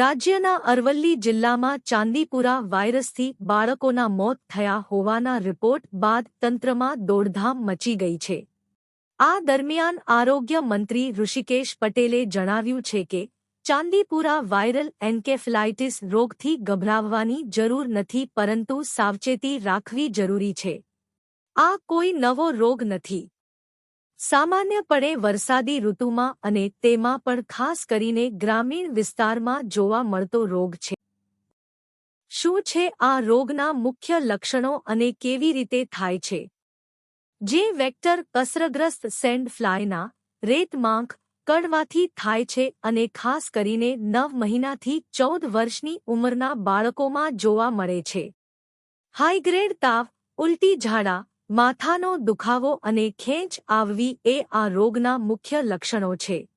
રાજ્યના અરવલ્લી જિલ્લામાં ચાંદીપુરા વાયરસથી બાળકોના મોત થયા હોવાના રિપોર્ટ બાદ તંત્રમાં દોડધામ મચી ગઈ છે. આ દરમિયાન આરોગ્ય મંત્રી ઋષિકેશ પટેલે જણાવ્યું છે કે, ચાંદીપુરા વાયરલ એન્કેફલાઇટિસ રોગથી ગભરાવવાની જરૂર નથી પરંતુ સાવચેતી રાખવી જરૂરી છે. આ કોઈ નવો રોગ નથી. સામાન્યપણે વરસાદી ઋતુમાં અને તેમાં પણ ખાસ કરીને ગ્રામીણ વિસ્તારમાં જોવા મળતો રોગ છે. શું છે આ રોગના મુખ્ય લક્ષણો અને કેવી રીતે થાય છે? જે વેક્ટર કસરગ્રસ્ત સેન્ડ ફ્લાયના રેત માંખ કડવાથી થાય છે અને ખાસ કરીને નવ મહિનાથી ચૌદ વર્ષની ઉંમરના બાળકોમાં જોવા મળે છે. હાઈગ્રેડ તાવ, ઉલટી ઝાડા માથાનો દુખાવો અને ખેંચ આવવી એ આ રોગના મુખ્ય લક્ષણો છે.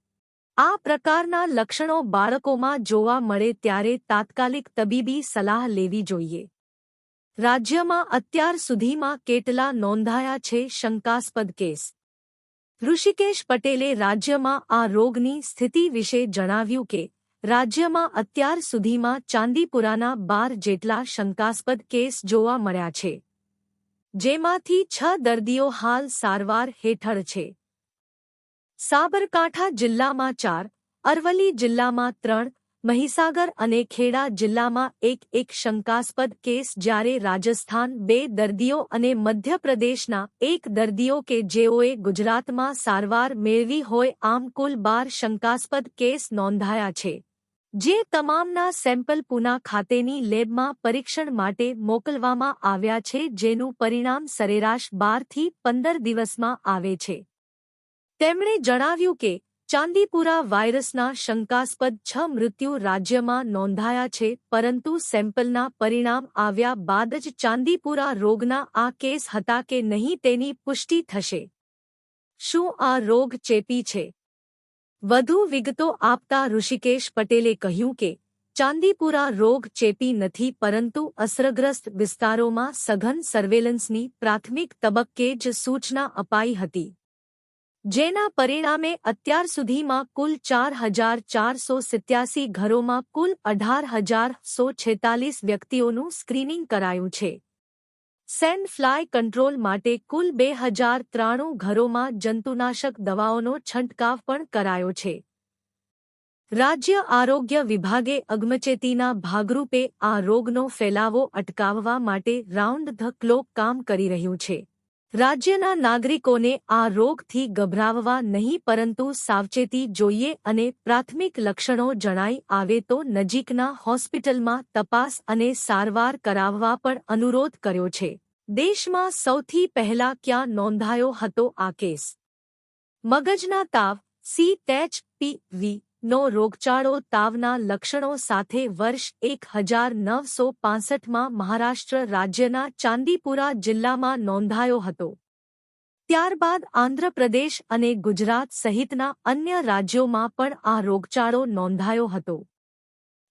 આ પ્રકારના લક્ષણો બાળકોમાં જોવા મળે ત્યારે તાત્કાલિક તબીબી સલાહ લેવી જોઈએ. રાજ્યમાં અત્યાર સુધીમાં કેટલા નોંધાયા છે શંકાસ્પદ કેસ? ઋષિકેશ પટેલે રાજ્યમાં આ રોગની સ્થિતિ વિશે જણાવ્યું કે, રાજ્યમાં અત્યાર સુધીમાં ચાંદીપુરાના બાર જેટલા શંકાસ્પદ કેસ જોવા મળ્યા છે. જેમાંથી છ દર્દીઓ હાલ સારવાર હેઠળ છે. સાબરકાંઠા જિલ્લામાં ચાર, અરવલ્લી જિલ્લામાં ત્રણ, મહીસાગર અને ખેડા જિલ્લામાં એક એક શંકાસ્પદ કેસ જ્યારે રાજસ્થાન બે દર્દીઓ અને મધ્યપ્રદેશના એક દર્દીઓ કે જેઓએ ગુજરાતમાં સારવાર મેળવી હોય આમ કુલ બાર શંકાસ્પદ કેસ નોંધાયા છે. જે તમામના સેમ્પલ પુના ખાતેની લેબમાં પરીક્ષણ માટે મોકલવામાં આવ્યા છે, જેનું પરિણામ સરેરાશ બારથી પંદર દિવસમાં આવે છે. તેમણે જણાવ્યું કે, ચાંદીપુરા વાયરસના શંકાસ્પદ છ મૃત્યુ રાજ્યમાં નોંધાયા છે, પરંતુ સેમ્પલના પરિણામ આવ્યા બાદ જ ચાંદીપુરા રોગના આ કેસ હતા કે નહીં તેની પુષ્ટિ થશે. શું આ રોગ ચેપી છે? વધુ વિગતો આપતા ઋષિકેશ પટેલે કહ્યું કે, ચાંદીપુરા રોગ ચેપી નથી પરંતુ અસરગ્રસ્ત વિસ્તારોમાં સઘન સર્વેલન્સની પ્રાથમિક તબક્કે જ સૂચના અપાઈ હતી. જેના પરિણામે અત્યાર સુધીમાં કુલ ચાર હજાર ચારસો સિત્યાસી ઘરોમાં કુલ અઢાર હજાર સો છેતાલીસ વ્યક્તિઓનું સ્ક્રીનિંગ કરાયું છે. સેન્ડ ફ્લાય કંટ્રોલ માટે કુલ બે હજાર ત્રાણું ઘરોમાં જંતુનાશક દવાઓનો છંટકાવ પણ કરાયો છે. રાજ્ય આરોગ્ય વિભાગે અગમચેતીના ભાગરૂપે આ રોગનો ફેલાવો અટકાવવા માટે રાઉન્ડ ધ ક્લોક કામ કરી રહ્યું છે. રાજ્યના નાગરિકોને આ રોગથી ગભરાવવા નહીં પરંતુ સાવચેતી જોઈએ અને પ્રાથમિક લક્ષણો જણાઈ આવે તો નજીકના હોસ્પિટલમાં તપાસ અને સારવાર કરાવવા પણ અનુરોધ કર્યો છે. દેશમાં સૌથી પહેલા ક્યાં નોંધાયો હતો આ કેસ? મગજના તાવ સી ટેચ પી વી નો રોગચાળો તાવના લક્ષણો સાથે વર્ષ એક હજાર નવસો પાસઠમાં મહારાષ્ટ્ર રાજ્યના ચાંદીપુરા જિલ્લામાં નોંધાયો હતો. ત્યારબાદ આંધ્રપ્રદેશ અને ગુજરાત સહિતના અન્ય રાજ્યોમાં પણ આ રોગચાળો નોંધાયો હતો.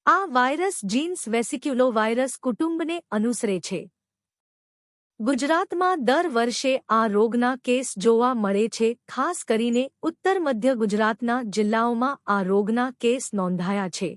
આ વાયરસ જીન્સ વેસિક્યુલો વાયરસ કુટુંબને અનુસરે છે. ગુજરાતમાં દર વર્ષે આ રોગના કેસ જોવા મળે છે, ખાસ કરીને ઉત્તર મધ્ય ગુજરાતના જિલ્લાઓમાં આ રોગના કેસ નોંધાયા છે.